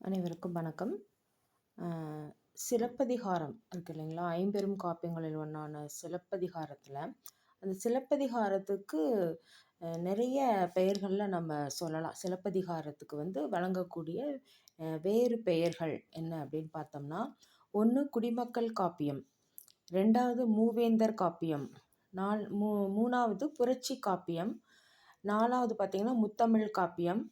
அனைவருக்கும் வணக்கம். சிலப்பதிகாரம் இருக்கு இல்லைங்களா? ஐம்பெரும் காப்பியங்களில் ஒன்றான சிலப்பதிகாரத்தில். அந்த சிலப்பதிகாரத்துக்கு நிறைய பெயர்களில் நம்ம சொல்லலாம். சிலப்பதிகாரத்துக்கு வந்து வழங்கக்கூடிய வேறு பெயர்கள் என்ன அப்படின்னு பார்த்தோம்னா ஒன்று குடிமக்கள் காப்பியம் ரெண்டாவது மூவேந்தர் காப்பியம் நால் மூ மூணாவது புரட்சி காப்பியம் நாலாவது பார்த்திங்கன்னா முத்தமிழ் காப்பியம்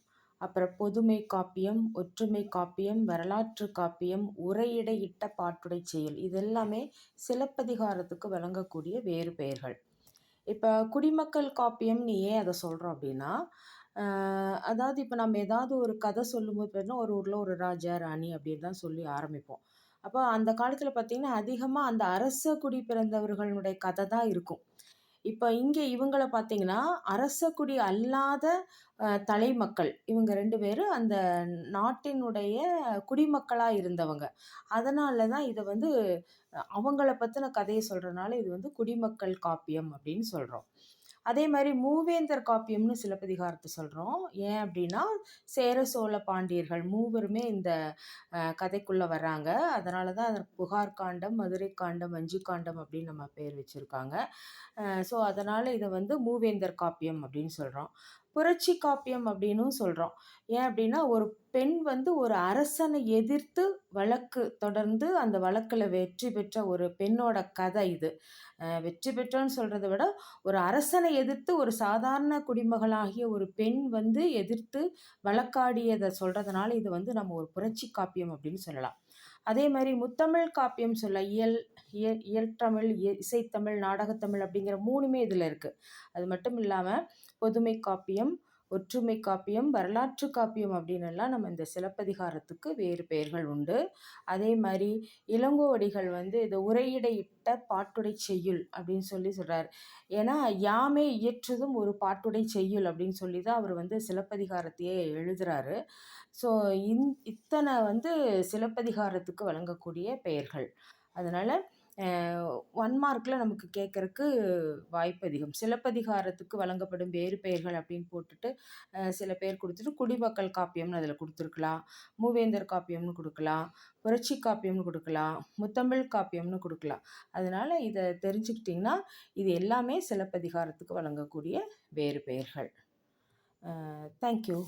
அப்புறம் பொதுமை காப்பியம் ஒற்றுமை காப்பியம் வரலாற்று காப்பியம் உரையிடையிட்ட பாட்டுடை செயல். இதெல்லாமே சிலப்பதிகாரத்துக்கு வழங்கக்கூடிய வேறு பெயர்கள். இப்போ குடிமக்கள் காப்பியம்னு ஏன் அதை சொல்கிறோம் அப்படின்னா அதாவது இப்போ நம்ம ஏதாவது ஒரு கதை சொல்லும்போது பார்த்தீங்கன்னா ஒரு ஊரில் ஒரு ராஜா ராணி அப்படின்னு தான் சொல்லி ஆரம்பிப்போம். அப்போ அந்த காலத்தில் பார்த்திங்கன்னா அதிகமாக அந்த அரச குடி பிறந்தவர்களுடைய கதை தான் இருக்கும். இப்போ இங்கே இவங்களை பார்த்தீங்கன்னா அரசக்குடி அல்லாத தலைமக்கள். இவங்க ரெண்டு பேரும் அந்த நாட்டினுடைய குடிமக்களாக இருந்தவங்க. அதனால தான் இதை வந்து அவங்கள பற்றின கதையை சொல்கிறனால இது வந்து குடிமக்கள் காப்பியம் அப்படின்னு சொல்கிறோம் அதே மாதிரி மூவேந்தர் காப்பியம்னு சிலப்பதிகாரத்தை சொல்கிறோம் ஏன் அப்படின்னா சேர சோழ பாண்டியர்கள் மூவருமே இந்த கதைக்குள்ளே வர்றாங்க. அதனால தான் அதற்கு புகார் காண்டம் மதுரை காண்டம் வஞ்சி காண்டம் அப்படின்னு நம்ம பேர் வச்சுருக்காங்க. ஸோ அதனால் இதை வந்து மூவேந்தர் காப்பியம் அப்படின்னு சொல்கிறோம் புரட்சி காப்பியம் அப்படின்னும் சொல்கிறோம் ஏன் அப்படின்னா ஒரு பெண் வந்து ஒரு அரசனை எதிர்த்து வழக்கு தொடர்ந்து அந்த வழக்கில் வெற்றி பெற்ற ஒரு பெண்ணோட கதை இது. வெற்றி பெற்றோன்னு சொல்கிறத விட ஒரு அரசனை எதிர்த்து ஒரு சாதாரண குடிமகளாகிய ஒரு பெண் வந்து எதிர்த்து வழக்காடியதை சொல்கிறதுனால இது வந்து நம்ம ஒரு புரட்சி காப்பியம் அப்படின்னு சொல்லலாம். அதே மாதிரி முத்தமிழ் காப்பியம் சொல்ல இயல் இயல் இயல்தமிழ் இசைத்தமிழ் நாடகத்தமிழ் அப்படிங்கிற மூணுமே இதில் இருக்குது அது மட்டும் இல்லாமல் பொதுமை காப்பியம் ஒற்றுமை காப்பியம் வரலாற்று காப்பியம் அப்படின்னுலாம் நம்ம இந்த சிலப்பதிகாரத்துக்கு வேறு பெயர்கள் உண்டு. அதே மாதிரி இளங்கோவடிகள் வந்து இந்த உரையிடையிட்ட பாட்டுடை செய்யுள் அப்படின்னு சொல்லி சொல்கிறார் ஏன்னா யாமே இயற்றுதும் ஒரு பாட்டுடை செய்யுள் அப்படின்னு சொல்லி தான் அவர் வந்து சிலப்பதிகாரத்தையே எழுதுகிறாரு ஸோ இன் இத்தனை வந்து சிலப்பதிகாரத்துக்கு வழங்கக்கூடிய பெயர்கள். அதனால் ஒன் மார்க்கில் நமக்கு கேட்குறக்கு வாய்ப்பு அதிகம் சிலப்பதிகாரத்துக்கு வழங்கப்படும் வேறு பெயர்கள் அப்படின்னு போட்டுட்டு சில பேர் கொடுத்துட்டு குடிமக்கள் காப்பியம்னு அதில் கொடுத்துருக்கலாம். மூவேந்தர் காப்பியம்னு கொடுக்கலாம். புரட்சி காப்பியம்னு கொடுக்கலாம். முத்தமிழ் காப்பியம்னு கொடுக்கலாம். அதனால் இதை தெரிஞ்சுக்கிட்டிங்கன்னா இது எல்லாமே சிலப்பதிகாரத்துக்கு வழங்கக்கூடிய வேறு பெயர்கள். தேங்க்யூ